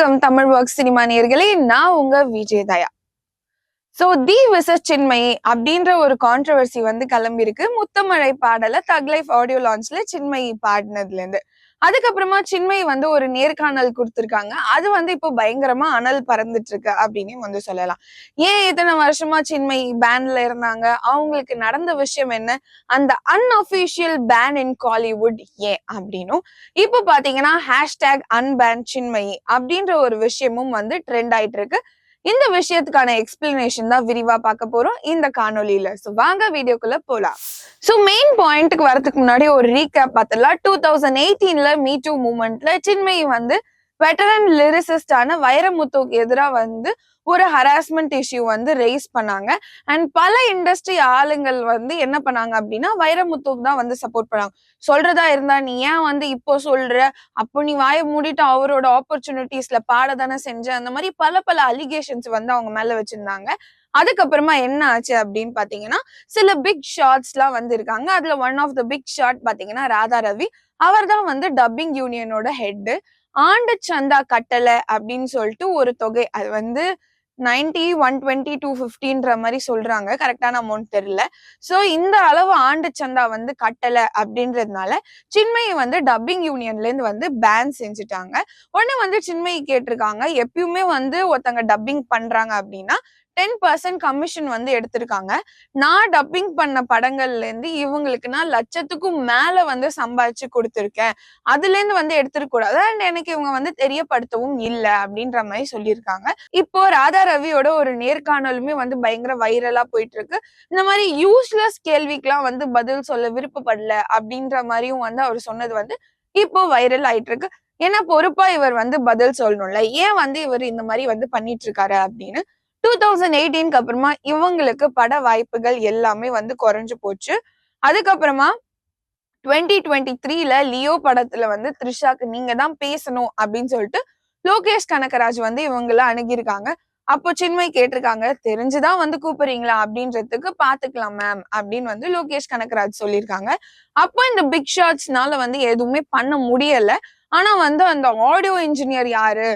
வணக்கம் Tamil work cinema நேர்களே நான் உங்க விஜயதயா. சோ தி விசஸ் சின்மயி அப்படின்ற ஒரு கான்ட்ரவர்சி வந்து கிளம்பியிருக்கு. முத்தமழை பாடல தக் லைஃப் ஆடியோ லான்ச்ல சின்மயி பாடினதுல இருந்து. அதுக்கப்புறமா சின்மை வந்து ஒரு நேர்காணல் கொடுத்திருக்காங்க. அது வந்து இப்போ பயங்கரமா அனல் பறந்துட்டு இருக்கு அப்படின்னு வந்து சொல்லலாம். ஏன் இத்தனை வருஷமா சின்மை பேன்ல இருந்தாங்க? அவங்களுக்கு நடந்த விஷயம் என்ன? அந்த அன்அபிஷியல் பேன் இன் காலிவுட் ஏன் அப்படின்னும். இப்போ பாத்தீங்கன்னா ஹேஷ்டேக் அன்பேன் சின்மை அப்படின்ற ஒரு விஷயமும் வந்து ட்ரெண்ட் ஆயிட்டு இருக்கு இந்த விஷயத்துக்கான எக்ஸ்பிளனேஷன் தான் விரிவா பார்க்க போறோம். இந்த காணொலியில ஸோ வாங்க வீடியோக்குள்ள போலாம். ஸோ மெயின் பாயிண்ட்டுக்கு வரதுக்கு முன்னாடி ஒரு ரீகேப் பார்த்தலாம் டூ தௌசண்ட் எயிட்டீன்ல மீ டூ மூமெண்ட்ல சின்மை வந்து வெட்டரன் லிரிசிஸ்டான வைரமுத்துக்கு எதிராக வந்து ஒரு ஹராஸ்மெண்ட் இஷ்யூ வந்து ரைஸ் பண்ணாங்க. அண்ட் பல இண்டஸ்ட்ரி ஆளுங்கள் வந்து என்ன பண்ணாங்க அப்படின்னா வைரமுத்துக்கு தான் வந்து சப்போர்ட் பண்ணாங்க. சொல்றதா இருந்தா நீ ஏன் வந்து இப்போ சொல்ற? அப்போ நீ வாயை மூடிட்டு அவரோட ஆப்பர்ச்சுனிட்டிஸ்ல பாட தானே செஞ்ச? அந்த மாதிரி பல பல அலிகேஷன்ஸ் வந்து அவங்க மேல வச்சிருந்தாங்க. அதுக்கப்புறமா என்ன ஆச்சு அப்படின்னு பாத்தீங்கன்னா சில பிக் ஷார்ட்ஸ் எல்லாம் வந்து இருக்காங்க. அதுல one of the big shot பாத்தீங்கன்னா ராதா ரவி. அவர் தான் வந்து டப்பிங் யூனியனோட ஹெட்டு ஆண்டு சந்தா கட்டலை அப்படின்னு சொல்லிட்டு ஒரு தொகை. அது வந்து நைன்டி ஒன் டுவெண்ட்டி டூ ஃபிஃப்டின்ற மாதிரி சொல்றாங்க. கரெக்டான அமௌண்ட் தெரியல. ஸோ இந்த அளவு ஆண்டு சந்தா வந்து கட்டலை அப்படின்றதுனால சின்மையை வந்து டப்பிங் யூனியன்லேருந்து வந்து பேன் செஞ்சுட்டாங்க. உடனே வந்து சின்மையை கேட்டிருக்காங்க. எப்பயுமே வந்து ஒருத்தங்க டப்பிங் பண்றாங்க அப்படின்னா டென் பர்சன்ட் கமிஷன் வந்து எடுத்திருக்காங்க. நான் டப்பிங் பண்ண படங்கள்ல இருந்து இவங்களுக்கு நான் லட்சத்துக்கும் மேல வந்து சம்பாதிச்சு கொடுத்துருக்கேன். அதுல இருந்து வந்து எடுத்துருக்கூடாது அண்ட் எனக்கு இவங்க வந்து தெரியப்படுத்தவும் இல்லை அப்படின்ற மாதிரி சொல்லியிருக்காங்க. இப்போ ராதா ரவியோட ஒரு நேர்காணலுமே வந்து பயங்கர வைரலா போயிட்டு இருக்கு இந்த மாதிரி யூஸ்லெஸ் கேள்விக்கெல்லாம் வந்து பதில் சொல்ல விருப்பப்படல அப்படின்ற மாதிரியும் வந்து அவர் சொன்னது வந்து இப்போ வைரல் ஆயிட்டு இருக்கு ஏன்னா பொறுப்பா இவர் வந்து பதில் சொல்லணும்ல. ஏன் வந்து இவர் இந்த மாதிரி வந்து பண்ணிட்டு இருக்காரு அப்படின்னு டூ தௌசண்ட் எயிட்டீனுக்கு அப்புறமா இவங்களுக்கு பட வாய்ப்புகள் எல்லாமே வந்து குறைஞ்சு போச்சு. அதுக்கப்புறமா டுவெண்ட்டி டுவெண்ட்டி த்ரீல லியோ படத்துல வந்து த்ரிஷாக்கு நீங்க தான் பேசணும் அப்படின்னு சொல்லிட்டு லோகேஷ் கனகராஜ் வந்து இவங்கள அணுகியிருக்காங்க. அப்போ சின்மய் கேட்டிருக்காங்க தெரிஞ்சுதான் வந்து கூப்பிடுறீங்களா அப்படின்றதுக்கு பாத்துக்கலாம் மேம் அப்படின்னு வந்து லோகேஷ் கனகராஜ் சொல்லியிருக்காங்க. அப்போ இந்த பிக் ஷாட்ஸ்னால வந்து எதுவுமே பண்ண முடியல. ஆனா வந்து அந்த ஆடியோ இன்ஜினியர் யாரு?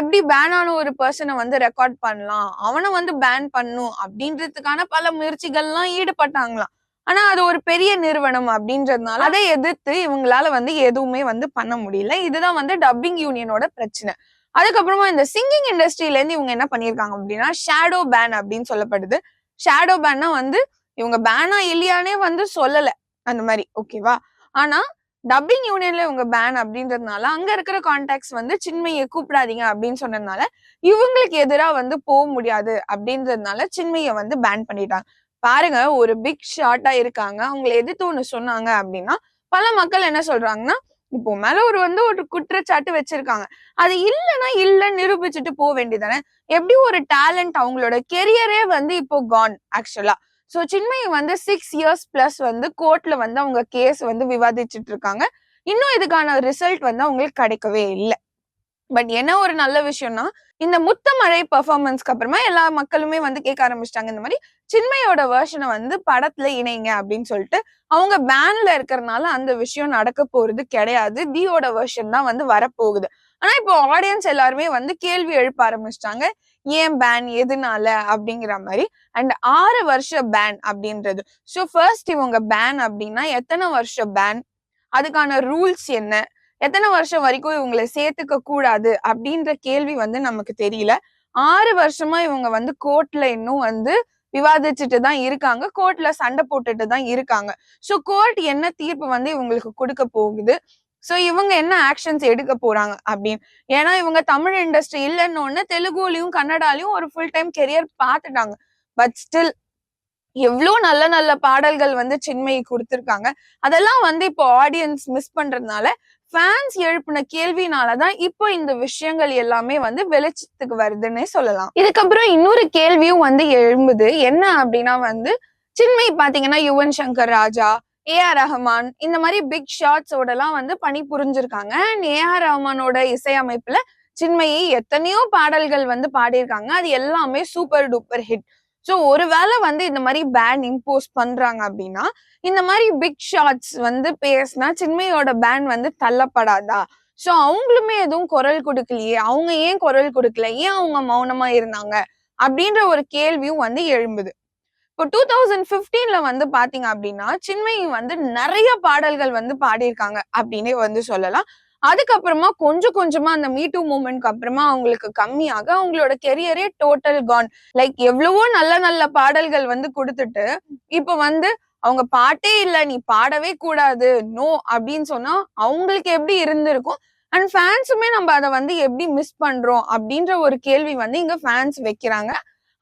எப்படி பேன் ஆன ஒரு பர்சனை வந்து ரெக்கார்ட் பண்ணலாம்? அவனை வந்து பேன் பண்ணும் அப்படின்றதுக்கான பல முயற்சிகள்லாம் ஈடுபட்டாங்களாம். ஆனா அது ஒரு பெரிய நிறுவனம் அப்படின்றதுனால அதை எதிர்த்து இவங்களால வந்து எதுவுமே வந்து பண்ண முடியல. இதுதான் வந்து டப்பிங் யூனியனோட பிரச்சனை. அதுக்கப்புறமா இந்த சிங்கிங் இண்டஸ்ட்ரியில இருந்து இவங்க என்ன பண்ணியிருக்காங்க அப்படின்னா ஷேடோ பேன் அப்படின்னு சொல்லப்படுது. ஷேடோ பேன்னா வந்து இவங்க பேனா இல்லையானே வந்து சொல்லல. அந்த மாதிரி ஓகேவா ஆனா டப்பிங் யூனியன்ல இவங்க பேன் அப்படின்றதுனால அங்க இருக்கிற கான்டாக்ட்ஸ் வந்து சின்மையை கூப்பிடாதீங்க அப்படின்னு சொன்னதுனால இவங்களுக்கு எதிராக வந்து போக முடியாது அப்படின்றதுனால சின்மையை வந்து பேன் பண்ணிட்டாங்க. பாருங்க ஒரு பிக் ஷார்ட்டா இருக்காங்க. அவங்களை எதிர்த்து ஒண்ணு சொன்னாங்க அப்படின்னா பல மக்கள் என்ன சொல்றாங்கன்னா இப்போ மேல ஒரு வந்து ஒரு குற்றச்சாட்டு வச்சிருக்காங்க. அது இல்லைன்னா இல்லைன்னு நிரூபிச்சுட்டு போக வேண்டியதானே எப்படி ஒரு டேலண்ட் அவங்களோட கெரியரே வந்து இப்போ கான் ஆக்சுவலா ஸோ சின்மயி வந்து சிக்ஸ் இயர்ஸ் பிளஸ் வந்து கோர்ட்ல வந்து அவங்க கேஸ் வந்து விவாதிச்சுட்டு இருக்காங்க இன்னும் இதுக்கான ரிசல்ட் வந்து அவங்களுக்கு கிடைக்கவே இல்லை. பட் என்ன ஒரு நல்ல விஷயம்னா இந்த முத்தமழை பெர்ஃபார்மன்ஸ்க்கு அப்புறமா எல்லா மக்களுமே வந்து கேட்க ஆரம்பிச்சிட்டாங்க. இந்த மாதிரி சின்மையோட வேர்ஷனை வந்து படத்துல இணைங்க அப்படின்னு சொல்லிட்டு அவங்க பேன்ல இருக்கிறதுனால அந்த விஷயம் நடக்க போறது கிடையாது. தியோட வேர்ஷன் தான் வந்து வரப்போகுது. ஆனா இப்போ ஆடியன்ஸ் எல்லாருமே வந்து கேள்வி எழுப்ப ஆரம்பிச்சிட்டாங்க. ஏன் பேன் எதுனால அப்படிங்கிற மாதிரி அண்ட் ஆறு வருஷ பேன் அப்படின்றது. ஸோ ஃபர்ஸ்ட் இவங்க பேன் அப்படின்னா எத்தனை வருஷம் பேன் அதுக்கான ரூல்ஸ் என்ன? எத்தனை வருஷம் வரைக்கும் இவங்களை சேர்த்துக்க கூடாது அப்படின்ற கேள்வி வந்து நமக்கு தெரியல. ஆறு வருஷமா இவங்க வந்து கோர்ட்ல இன்னும் வந்து விவாதிச்சுட்டு தான் இருக்காங்க. கோர்ட்ல சண்டை போட்டுட்டு தான் இருக்காங்க. ஸோ கோர்ட் என்ன தீர்ப்பு வந்து இவங்களுக்கு கொடுக்க போகுது? ஸோ இவங்க என்ன ஆக்ஷன்ஸ் எடுக்க போறாங்க அப்படின்னு ஏன்னா இவங்க தமிழ் இண்டஸ்ட்ரி இல்லைன்னு ஒன்று தெலுங்குலையும் கன்னடாலையும் ஒரு ஃபுல் டைம் கெரியர் பார்த்துட்டாங்க. பட் ஸ்டில் எவ்வளோ நல்ல நல்ல பாடல்கள் வந்து சின்மையை கொடுத்துருக்காங்க. அதெல்லாம் வந்து இப்போ ஆடியன்ஸ் மிஸ் பண்றதுனால ஃபேன்ஸ் எழுப்பின கேள்வினாலதான் இப்போ இந்த விஷயங்கள் எல்லாமே வந்து வெளிச்சத்துக்கு வருதுன்னே சொல்லலாம். இதுக்கப்புறம் இன்னொரு கேள்வியும் வந்து எழும்புது. என்ன அப்படின்னா வந்து சின்மை பாத்தீங்கன்னா யுவன் சங்கர் ராஜா ஏஆர் ரஹமான் ரஹ்மான் இந்த மாதிரி பிக் ஷாட்ஸோட எல்லாம் வந்து பணி புரிஞ்சிருக்காங்க. அண்ட் ஏஆர் ஆர் ரஹ்மானோட இசையமைப்புல சின்மையை எத்தனையோ பாடல்கள் வந்து பாடியிருக்காங்க. அது எல்லாமே சூப்பர் டூப்பர் ஹிட் ஸோ ஒருவேளை வந்து இந்த மாதிரி பேன் இம்போஸ் பண்றாங்க அப்படின்னா இந்த மாதிரி பிக் ஷாட்ஸ் வந்து பேசினா சின்மையோட பேன் வந்து தள்ளப்படாதா? ஸோ அவங்களுமே எதுவும் குரல் கொடுக்கலையே. அவங்க ஏன் குரல் கொடுக்கல? ஏன் அவங்க மௌனமா இருந்தாங்க? அப்படின்ற ஒரு கேள்வியும் வந்து எழும்புது. இப்போ டூ தௌசண்ட் பிப்டீன்ல வந்து பாத்தீங்க அப்படின்னா சின்மயி வந்து நிறைய பாடல்கள் வந்து பாடியிருக்காங்க அப்படின்னே வந்து சொல்லலாம். அதுக்கப்புறமா கொஞ்சம் கொஞ்சமா அந்த மீ டூ மூமெண்ட்க்கு அப்புறமா அவங்களுக்கு கம்மியாக அவங்களோட கெரியரே டோட்டல் கான் லைக் எவ்வளவோ நல்ல நல்ல பாடல்கள் வந்து கொடுத்துட்டு இப்ப வந்து அவங்க பாட்டே இல்ல நீ பாடவே கூடாது நோ அப்படின்னு சொன்னா அவங்களுக்கு எப்படி இருந்திருக்கும்? அண்ட் ஃபேன்ஸுமே நம்ம அதை வந்து எப்படி மிஸ் பண்றோம் அப்படின்ற ஒரு கேள்வி வந்து இங்க ஃபேன்ஸ் வைக்கிறாங்க.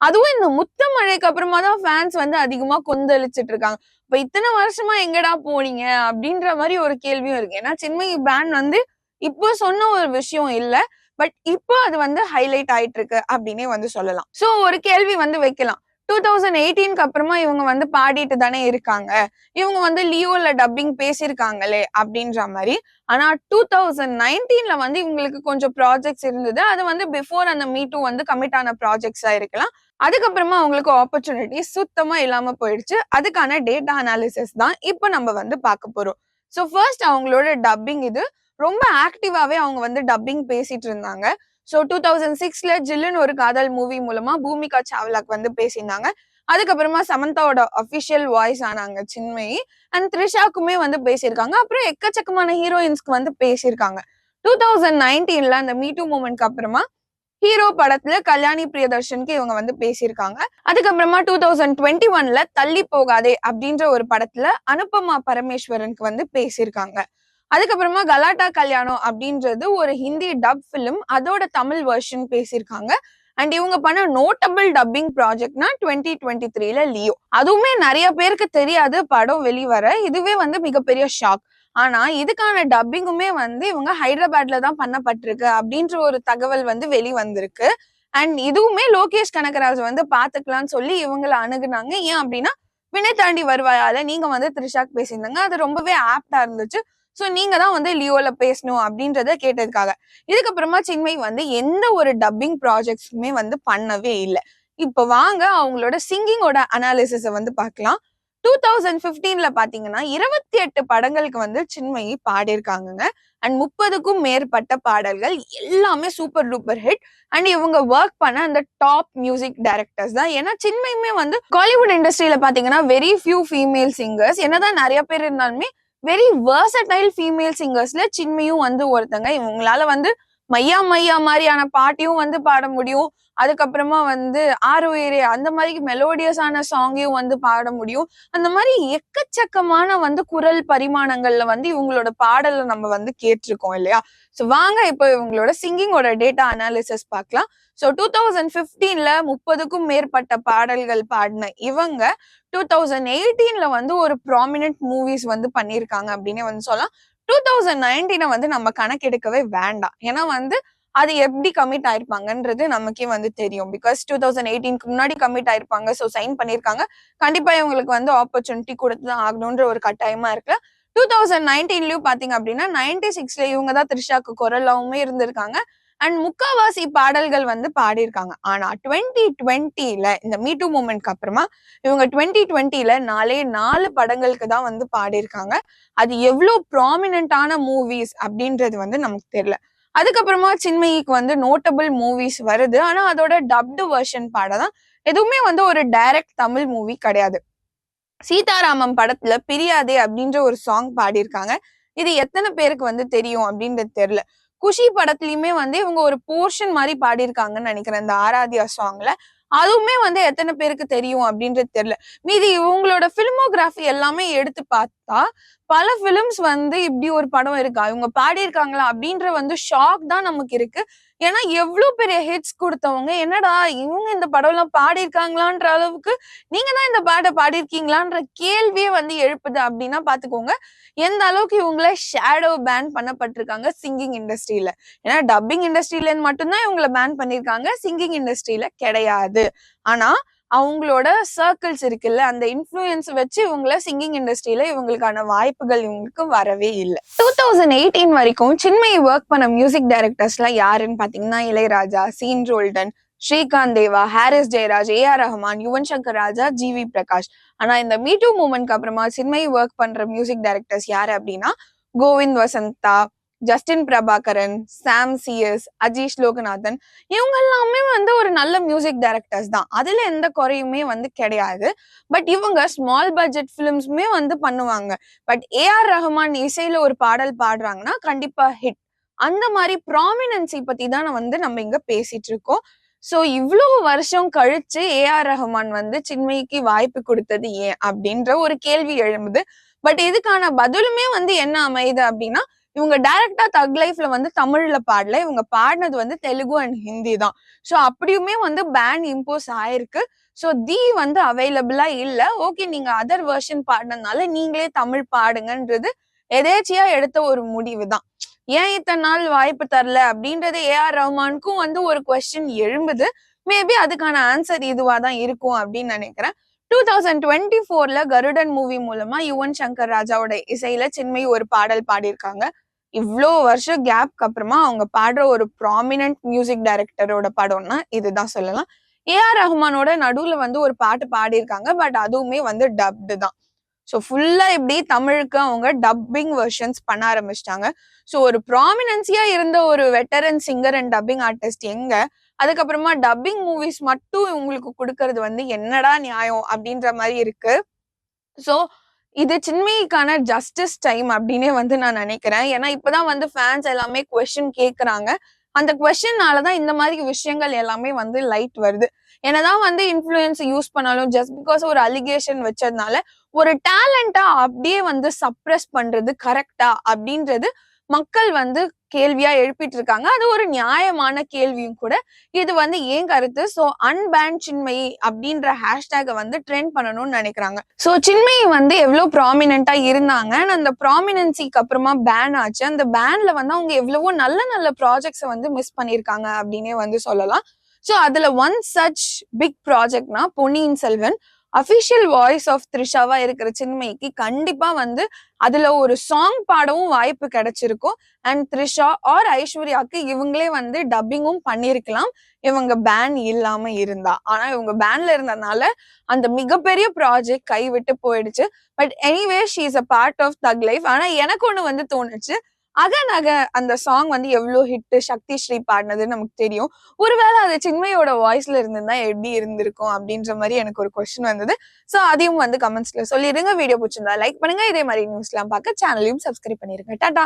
அதுவும் இந்த முத்த மழைக்கு அப்புறமா தான் ஃபேன்ஸ் வந்து அதிகமா கொந்தளிச்சிட்டு இருக்காங்க. இப்ப இத்தனை வருஷமா எங்கடா போனீங்க? அப்படின்ற மாதிரி ஒரு கேள்வியும் இருக்கு. ஏன்னா சின்மயி பேண்ட் வந்து இப்போ சொன்ன ஒரு விஷயம் இல்ல. பட் இப்போ அது வந்து ஹைலைட் ஆயிட்டு இருக்கு அப்படின்னே வந்து சொல்லலாம். சோ ஒரு கேள்வி வந்து வைக்கலாம். டூ தௌசண்ட் எயிட்டீனுக்கு அப்புறமா இவங்க வந்து பாடிட்டு தானே இருக்காங்க. இவங்க வந்து லியோல டப்பிங் பேசியிருக்காங்களே அப்படின்ற மாதிரி. ஆனா டூ தௌசண்ட் நைன்டீன்ல வந்து இவங்களுக்கு கொஞ்சம் ப்ராஜெக்ட்ஸ் இருந்தது. அது வந்து பிஃபோர் அந்த மீ டூ வந்து கமிட் ஆன ப்ராஜெக்ட்ஸா இருக்கலாம். அதுக்கப்புறமா அவங்களுக்கு ஆப்பர்ச்சுனிட்டி சுத்தமா இல்லாம போயிடுச்சு. அதுக்கான டேட்டா அனாலிசிஸ் தான் இப்போ நம்ம வந்து பார்க்க போறோம். ஸோ ஃபர்ஸ்ட் அவங்களோட டப்பிங் இது. ரொம்ப ஆக்டிவாவே அவங்க வந்து டப்பிங் பேசிட்டு இருந்தாங்க. ஸோ டூ தௌசண்ட் சிக்ஸ்ல ஜில்லுன்னு ஒரு காதல் மூவி மூலமா பூமிகா சாவ்லாக் வந்து பேசியிருந்தாங்க. அதுக்கப்புறமா சமந்தாவோட அஃபிஷியல் வாய்ஸ் ஆனாங்க சின்மயி. அண்ட் த்ரிஷாக்குமே வந்து பேசியிருக்காங்க. அப்புறம் எக்கச்சக்கமான ஹீரோயின்ஸ்க்கு வந்து பேசியிருக்காங்க. டூ தௌசண்ட் நைன்டீன்ல அந்த மீ டூ மூமெண்ட்க்கு அப்புறமா ஹீரோ படத்துல கல்யாணி பிரியதர்ஷனுக்கு இவங்க வந்து பேசியிருக்காங்க. அதுக்கப்புறமா டூ தௌசண்ட் டுவெண்ட்டி ஒன்ல தள்ளி போகாதே அப்படின்ற ஒரு படத்துல அனுபமா பரமேஸ்வரனுக்கு வந்து பேசியிருக்காங்க. அதுக்கப்புறமா கலாட்டா கல்யாணம் அப்படின்றது ஒரு ஹிந்தி டப் ஃபிலிம் அதோட தமிழ் வெர்ஷன் பேசியிருக்காங்க. அண்ட் இவங்க பண்ண நோட்டபிள் டப்பிங் ப்ராஜெக்ட்னா டுவெண்ட்டி டுவெண்ட்டி த்ரீல லியோ அதுவுமே நிறைய பேருக்கு தெரியாது படம் வெளிவர. இதுவே வந்து மிகப்பெரிய ஷாக் ஆனா இதுக்கான டப்பிங்குமே வந்து இவங்க ஹைதராபாத்ல தான் பண்ணப்பட்டிருக்கு அப்படின்ற ஒரு தகவல் வந்து வெளி வந்திருக்கு அண்ட் இதுவுமே லோகேஷ் கனகராஜ் வந்து பாத்துக்கலாம்னு சொல்லி இவங்கள அணுகுனாங்க. ஏன் அப்படின்னா வினை தாண்டி வருவாயால நீங்க வந்து த்ரிஷாக் பேசியிருந்தாங்க. அது ரொம்பவே ஆப்டா இருந்துச்சு. ஸோ நீங்க தான் வந்து லியோல பேசணும் அப்படின்றத கேட்டதுக்காக. இதுக்கப்புறமா சின்மை வந்து எந்த ஒரு டப்பிங் ப்ராஜெக்ட்ஸுமே வந்து பண்ணவே இல்லை. இப்போ வாங்க அவங்களோட சிங்கிங்கோட அனாலிசிஸை வந்து பார்க்கலாம். டூ தௌசண்ட் ஃபிஃப்டீனில் பாத்தீங்கன்னா இருபத்தி எட்டு படங்களுக்கு வந்து சின்மயி பாடியிருக்காங்கங்க. அண்ட் முப்பதுக்கும் மேற்பட்ட பாடல்கள் எல்லாமே சூப்பர் டூப்பர் ஹிட் அண்ட் இவங்க ஒர்க் பண்ண அந்த டாப் மியூசிக் டைரக்டர்ஸ் தான். ஏன்னா சின்மையுமே வந்து காலிவுட் இண்டஸ்ட்ரியில பாத்தீங்கன்னா வெரி ஃபியூ ஃபீமேல் சிங்கர்ஸ் என்னதான் நிறைய பேர் இருந்தாலுமே வெரி வேர்சடைல் ஃபீமேல் சிங்கர்ஸ்ல சின்மையும் வந்து ஒருத்தங்க. இவங்களால வந்து மையா மையா மாதிரியான பாட்டையும் வந்து பாட முடியும். அதுக்கப்புறமா வந்து ஆறு உயிரே அந்த மாதிரி மெலோடியஸான சாங்கையும் வந்து பாட முடியும். அந்த மாதிரி எக்கச்சக்கமான வந்து குரல் பரிமாணங்கள்ல வந்து இவங்களோட பாடலை நம்ம வந்து கேட்டிருக்கோம் இல்லையா? ஸோ வாங்க இப்போ இவங்களோட சிங்கிங்கோட டேட்டா அனாலிசிஸ் பார்க்கலாம். ஸோ டூ தௌசண்ட் ஃபிஃப்டீன்ல முப்பதுக்கும் மேற்பட்ட பாடல்கள் பாடின இவங்க டூ தௌசண்ட் எயிட்டீன்ல வந்து ஒரு ப்ராமினென்ட் மூவிஸ் வந்து பண்ணியிருக்காங்க அப்படின்னு வந்து சொல்லலாம். டூ தௌசண்ட் நைன்டீனை வந்து நம்ம கணக்கெடுக்கவே வேண்டாம். ஏன்னா வந்து அது எப்படி கமிட் ஆயிருப்பாங்கன்றது நமக்கே வந்து தெரியும். பிகாஸ் டூ தௌசண்ட் எயிட்டீனுக்கு முன்னாடி கமிட் ஆயிருப்பாங்க ஸோ சைன் பண்ணியிருக்காங்க. கண்டிப்பா இவங்களுக்கு வந்து ஆப்பர்ச்சுனிட்டி கொடுத்து தான் ஆகணுன்ற ஒரு கட்டாயமா இருக்கு. டூ தௌசண்ட் நைன்டீன்லயும் பாத்தீங்க அப்படின்னா நைன்டி சிக்ஸ்ல இவங்க தான் த்ரிஷாக்கு குரலாவுமே இருந்திருக்காங்க. அண்ட் முக்காவாசி பாடல்கள் வந்து பாடியிருக்காங்க. ஆனா டுவெண்ட்டி டுவெண்ட்டில இந்த மீ டூ மூமெண்ட்க்கு அப்புறமா இவங்க டுவெண்ட்டி டுவெண்ட்டில நாலே நாலு படங்களுக்கு தான் வந்து பாடியிருக்காங்க. அது எவ்வளோ ப்ராமினண்டான மூவிஸ் அப்படின்றது வந்து நமக்கு தெரியல. அதுக்கப்புறமா சின்மயிக்கு வந்து நோட்டபிள் மூவிஸ் வருது. ஆனா அதோட டப்டு வெர்ஷன் பாடதான் எதுவுமே வந்து ஒரு டைரக்ட் தமிழ் மூவி கிடையாது. சீதாராமம் படத்துல பிரியாதே அப்படின்ற ஒரு சாங் பாடியிருக்காங்க. இது எத்தனை பேருக்கு வந்து தெரியும் அப்படின்றது தெரியல. குஷி படத்துலயுமே வந்து இவங்க ஒரு போர்ஷன் மாதிரி பாடியிருக்காங்கன்னு நினைக்கிறேன் இந்த ஆராத்யா சாங்ல அதுவுமே வந்து எத்தனை பேருக்கு தெரியும் அப்படின்றது தெரியல. மீதி இவங்களோட பிலிமோகிராஃபி எல்லாமே எடுத்து பார்த்தா பல பிலிம்ஸ் வந்து இப்படி ஒரு படம் இருக்கா? இவங்க பாடியிருக்காங்களா அப்படின்ற வந்து ஷாக் தான் நமக்கு இருக்கு. ஏன்னா எவ்வளவு பெரிய ஹிட்ஸ் கொடுத்தவங்க என்னடா இவங்க இந்த படம் எல்லாம் பாடியிருக்காங்களான்ற அளவுக்கு நீங்க தான் இந்த பாட்டை பாடியிருக்கீங்களான்ற கேள்வியே வந்து எழுப்புது அப்படின்னா பாத்துக்கோங்க எந்த அளவுக்கு இவங்கள ஷேடோ பேன் பண்ணப்பட்டிருக்காங்க சிங்கிங் இண்டஸ்ட்ரியில ஏன்னா டப்பிங் இண்டஸ்ட்ரியில மட்டும்தான் இவங்களை பேன் பண்ணியிருக்காங்க சிங்கிங் இண்டஸ்ட்ரியில கிடையாது. ஆனா அவங்களோட சர்க்கிள்ஸ் இருக்குல்ல அந்த இன்ஃப்ளூயன்ஸ் வச்சு இவங்கள சிங்கிங் இண்டஸ்ட்ரியில இவங்களுக்கான வாய்ப்புகள் இவங்களுக்கு வரவே இல்லை. டூ தௌசண்ட் எயிட்டீன் வரைக்கும் சின்மை ஒர்க் பண்ண மியூசிக் டைரக்டர்ஸ்லாம் யாருன்னு பாத்தீங்கன்னா Ilaiyaraaja Sean Roldan Srikanth Deva Harris Jayaraj A R Rahman Yuvan Shankar Raja GV Prakash. ஆனா இந்த மீட்டூ மூமெண்ட்க்கு அப்புறமா சின்மை ஒர்க் பண்ற மியூசிக் டைரக்டர்ஸ் யாரு அப்படின்னா கோவிந்த் வசந்தா ஜஸ்டின் பிரபாகரன் சாம் சிஎஸ் அஜீஷ் லோகநாதன் இவங்க எல்லாமே வந்து ஒரு நல்ல மியூசிக் டைரக்டர்ஸ் தான். அதுல எந்த குறையுமே வந்து கிடையாது. பட் இவங்க ஸ்மால் பட்ஜெட் ஃபிலிம்ஸுமே வந்து பண்ணுவாங்க. பட் ஏஆர் ரஹ்மான் இசையில ஒரு பாடல் பாடுறாங்கன்னா கண்டிப்பா ஹிட் அந்த மாதிரி ப்ராமினன்சி பத்தி தான் வந்து நம்ம இங்க பேசிட்டு இருக்கோம். ஸோ இவ்வளோ வருஷம் கழிச்சு ஏஆர் ரஹ்மான் வந்து சின்மைக்கு வாய்ப்பு கொடுத்தது ஏன் அப்படின்ற ஒரு கேள்வி எழும்புது. பட் இதுக்கான பதிலுமே வந்து என்ன அமையுது அப்படின்னா இவங்க டைரக்டா தக் லைஃப்ல வந்து தமிழ்ல பாடல. இவங்க பாடினது வந்து தெலுங்கு அண்ட் ஹிந்தி தான். ஸோ அப்படியுமே வந்து பேன் இம்போஸ் ஆயிருக்கு. ஸோ தி வந்து அவைலபிளா இல்ல. ஓகே நீங்க அதர் வெர்ஷன் பாடினதுனால நீங்களே தமிழ் பாடுங்கன்றது எதேச்சியா எடுத்த ஒரு முடிவு தான். ஏன் இத்தனை நாள் வாய்ப்பு தரல அப்படின்றது ஏஆர் ரஹ்மானுக்கும் வந்து ஒரு கொஸ்டின் எழும்புது. மேபி அதுக்கான ஆன்சர் இதுவா தான் இருக்கும் அப்படின்னு நினைக்கிறேன். டூ தௌசண்ட் டுவெண்ட்டி ஃபோர்ல கருடன் மூவி மூலமா யுவன் சங்கர் ராஜாவோட இசையில சின்மை ஒரு பாடல் பாடியிருக்காங்க. இவ்வளோ வருஷம் கேப்க்கு அப்புறமா அவங்க பாடுற ஒரு ப்ராமினன்ட் மியூசிக் டைரக்டரோட படம்னா இதுதான் சொல்லலாம். ஏஆர் ரஹ்மானோட நடுவுல வந்து ஒரு பாட்டு பாடியிருக்காங்க பட் அதுவுமே வந்து டப்டு தான். ஸோ ஃபுல்லா இப்படி தமிழுக்கு அவங்க டப்பிங் வெர்ஷன்ஸ் பண்ண ஆரம்பிச்சிட்டாங்க. ஸோ ஒரு ப்ராமினன்சியாக இருந்த ஒரு veteran singer and dubbing artist எங்க? அதுக்கப்புறமா டப்பிங் மூவிஸ் மட்டும் உங்களுக்கு கொடுக்கறது வந்து என்னடா நியாயம் அப்படின்ற மாதிரி இருக்கு. ஸோ இது சின்மயிக்கான ஜஸ்டிஸ் டைம் அப்படின்னே வந்து நான் நினைக்கிறேன். ஏன்னா இப்பதான் வந்து ஃபேன்ஸ் எல்லாமே கொஸ்டின் கேட்குறாங்க அந்த கொஸ்டின்னால தான் இந்த மாதிரி விஷயங்கள் எல்லாமே வந்து லைட் வருது. என்னதான் வந்து இன்ஃப்ளூயன்ஸ் யூஸ் பண்ணாலும் ஜஸ்ட் பிகாஸ் ஒரு அலிகேஷன் வச்சதுனால ஒரு டேலண்டா அப்படியே வந்து சப்ரஸ் பண்றது கரெக்டா அப்படின்றது மக்கள் வந்து கேள்வியா எழுப்பிட்டு இருக்காங்க அது ஒரு நியாயமான கேள்வியும் கூட. இது வந்து ஏன் கருத்து? சோ அன்பேன் சின்மயி அப்படின்ற ஹேஷ்டேக வந்து ட்ரெண்ட் பண்ணணும்னு நினைக்கிறாங்க. சோ சின்மயி வந்து எவ்வளவு ப்ராமினென்ட்டா இருந்தாங்க. அந்த ப்ராமினன்சிக்கு அப்புறமா பேன் ஆச்சு. அந்த பேன்ல வந்து அவங்க எவ்வளவோ நல்ல நல்ல ப்ராஜெக்ட்ஸை வந்து மிஸ் பண்ணியிருக்காங்க அப்படின்னே வந்து சொல்லலாம். சோ அதுல one such big ப்ராஜெக்ட்னா Ponniyin Selvan. Official voice of த்ரிஷாவா இருக்கிற சின்மைக்கு கண்டிப்பா வந்து அதுல ஒரு சாங் பாடவும் வாய்ப்பு கிடைச்சிருக்கும். அண்ட் த்ரிஷா ஆர் ஐஸ்வர்யாக்கு இவங்களே வந்து டப்பிங்கும் பண்ணிருக்கலாம். இவங்க பேன் இல்லாம இருந்தா. ஆனா இவங்க பேன்ல இருந்ததுனால அந்த மிகப்பெரிய ப்ராஜெக்ட் கைவிட்டு போயிடுச்சு. But anyway she is a part of Thug Life ஆனா எனக்கு ஒண்ணு வந்து தோணுச்சு. அகன் அக அந்த சாங் வந்து எவ்வளோ ஹிட் சக்தி ஸ்ரீ பாடினதுன்னு நமக்கு தெரியும். ஒருவேளை அது சின்மையோட வாய்ஸ்ல இருந்திருந்தா எப்படி இருந்திருக்கும் அப்படின்ற மாதிரி எனக்கு ஒரு கொஸ்டின் வந்தது. ஸோ அதையும் வந்து கமெண்ட்ஸ்ல சொல்லிடுங்க வீடியோ பிடிச்சிருந்தா லைக் பண்ணுங்க. இதே மாதிரி நியூஸ்லாம் பார்க்க சேனலையும் சப்ஸ்கிரைப் பண்ணிருங்க. டாடா!